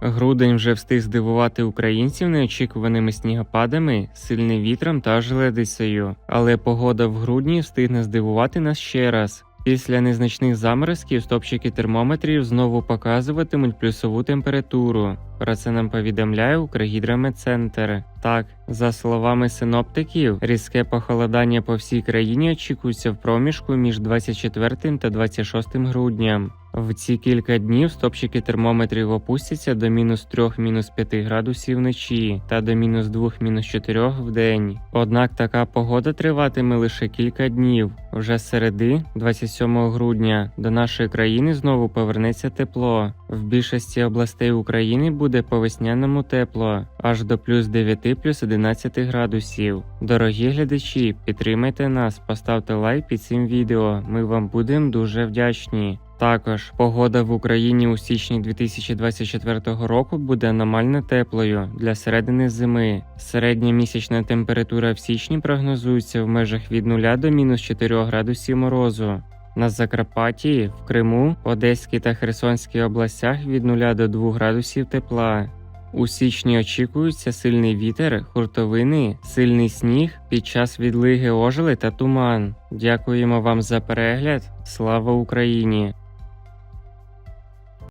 Грудень вже встиг здивувати українців неочікуваними снігопадами, сильним вітром та жледицею. Але погода в грудні встигне здивувати нас ще раз. Після незначних заморозків стопчики термометрів знову показуватимуть плюсову температуру. Про це нам повідомляє Укргідрометцентр. Так, за словами синоптиків, різке похолодання по всій країні очікується в проміжку між 24 та 26 грудням. В ці кілька днів стопчики термометрів опустяться до мінус 3 мінус 5 градусів вночі та до мінус 2 мінус 4 в день. Однак така погода триватиме лише кілька днів. Вже з середи, 27 грудня, до нашої країни знову повернеться тепло. В більшості областей України буде по весняному тепло, аж до плюс 9 плюс 11 градусів. Дорогі глядачі, підтримайте нас, поставте лайк під цим відео. Ми вам будемо дуже вдячні. Також погода в Україні у січні 2024 року буде аномально теплою для середини зими. Середня місячна температура в січні прогнозується в межах від 0 до мінус 4 градусів морозу. На Закарпатті, в Криму, Одеській та Херсонській областях від 0 до 2 градусів тепла. У січні очікується сильний вітер, хуртовини, сильний сніг під час відлиги ожили та туман. Дякуємо вам за перегляд. Слава Україні!